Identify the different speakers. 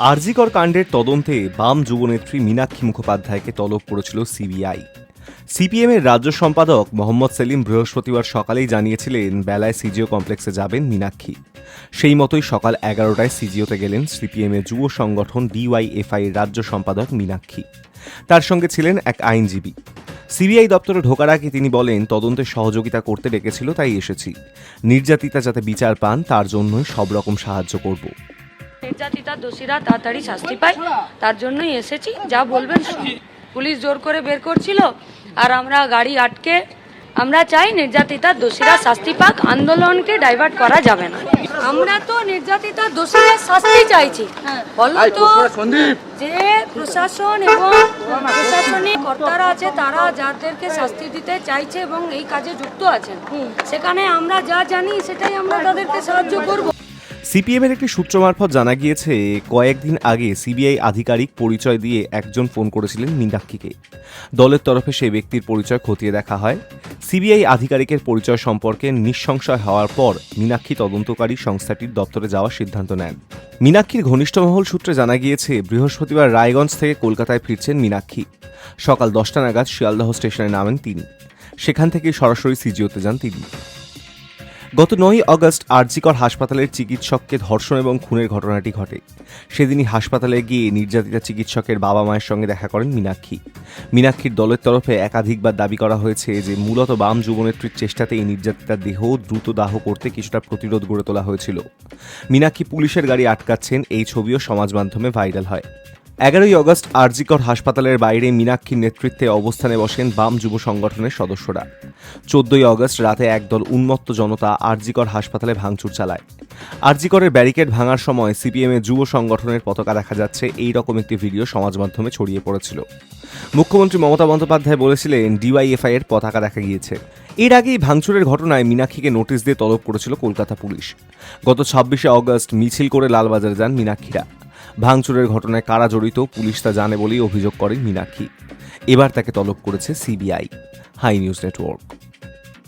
Speaker 1: আরজিকর কাণ্ডের তদন্তে বাম যুবনেত্রী মীনাক্ষী মুখোপাধ্যায়কে তলব করেছিল সিবিআই। সিপিএম এর রাজ্য সম্পাদক মোহাম্মদ সেলিম বৃহস্পতিবার সকালেই জানিয়েছিলেন, বেলায় সিজিও কমপ্লেক্সে যাবেন মীনাক্ষী। সেই মতোই সকাল এগারোটায় সিজিওতে গেলেন সিপিএম এর যুব সংগঠন ডিওয়াইএফআই রাজ্য সম্পাদক মীনাক্ষী। তার সঙ্গে ছিলেন এক আইনজীবী। সিবিআই দপ্তরে ঢোকার আগে তিনি বলেন, তদন্তে সহযোগিতা করতে ডেকেছিল, তাই এসেছি। নির্যাতিতা যাতে বিচার পান, তার জন্যই সব রকম সাহায্য করব।
Speaker 2: নির্যাতিতা দোষীরা তাড়াতাড়ি শাস্তি পায়। তার জন্যই এসেছি যা বলবেন পুলিশ জোর করে বের করছিল আর আমরা গাড়ি আটকে আমরা চাই নির্যাতিতা দোষীরা শাস্তি পাক আন্দোলনকে ডাইভার্ট করা যাবে না। আমরা তো নির্যাতিতা দোষীদের শাস্তি চাইছি। বলো তো যে প্রশাসন এবং প্রশাসনিক কর্তারা আছে তারা যাদেরকে শাস্তি দিতে চাইছে এবং এই কাজে যুক্ত আছেন সেখানে আমরা যা জানি সেটাই আমরা তাদেরকে সাহায্য করব।
Speaker 1: সিপিএম এর একটি সূত্র মারফত জানা গিয়েছে, কয়েকদিন আগে সিবিআই আধিকারিক পরিচয় দিয়ে একজন ফোন করেছিলেন মীনাক্ষীকে। দলের তরফে সেই ব্যক্তির পরিচয় খতিয়ে দেখা হয়। সিবিআই আধিকারিকের পরিচয় সম্পর্কে নিঃসংশয় হওয়ার পর মীনাক্ষী তদন্তকারী সংস্থাটির দপ্তরে যাওয়ার সিদ্ধান্ত নেন। মীনাক্ষীর ঘনিষ্ঠ মহল সূত্রে জানা গিয়েছে, বৃহস্পতিবার রায়গঞ্জ থেকে কলকাতায় ফিরছেন মীনাক্ষী। সকাল দশটা নাগাদ শিয়ালদহ স্টেশনে নামেন তিনি। সেখান থেকে সরাসরি সিজিওতে যান তিনি। গত নয় আগস্ট আরজিকর হাসপাতালের চিকিৎসককে ধর্ষণ এবং খুনের ঘটনাটি ঘটে। সেদিনই হাসপাতালে গিয়ে নির্যাতিতা চিকিৎসকের বাবা মায়ের সঙ্গে দেখা করেন মীনাক্ষী। মীনাক্ষীর দলের তরফে একাধিকবার দাবি করা হয়েছে যে মূলত বাম যুবনেত্রীর চেষ্টাতে এই নির্যাতিতার দেহ দ্রুত দাহ করতে কিছুটা প্রতিরোধ গড়ে তোলা হয়েছিল। মীনাক্ষী পুলিশের গাড়ি আটকাচ্ছেন, এই ছবিও সমাজ মাধ্যমে ভাইরাল হয়। এগারোই আগস্ট আরজিকর হাসপাতালের বাইরে মীনাক্ষীর নেতৃত্বে অবস্থানে বসেন বাম যুব সংগঠনের সদস্যরা। চোদ্দই আগস্ট রাতে একদল উন্মত্ত জনতা আরজিকর হাসপাতালে ভাঙচুর চালায়। আরজিকরের ব্যারিকেড ভাঙার সময় সিপিএম এর যুব সংগঠনের পতাকা দেখা যাচ্ছে, এই রকম একটি ভিডিও সমাজ মাধ্যমে ছড়িয়ে পড়েছিল। মুখ্যমন্ত্রী মমতা বন্দ্যোপাধ্যায় বলেছিলেন, ডিওয়াইএফআই এর পতাকা দেখা গিয়েছে। এর আগেই ভাঙচুরের ঘটনায় মীনাক্ষীকে নোটিশ দিয়ে তলব করেছিল কলকাতা পুলিশ। গত ছাব্বিশে অগস্ট মিছিল করে লালবাজারে যান মীনাক্ষীরা। ভাঙচুরের ঘটনায় কারা জড়িত পুলিশ তা জানে বলেই অভিযোগ করেন মীনাক্ষী। এবার তাকে তলব করেছে সিবিআই, হাই নিউজ নেটওয়ার্ক।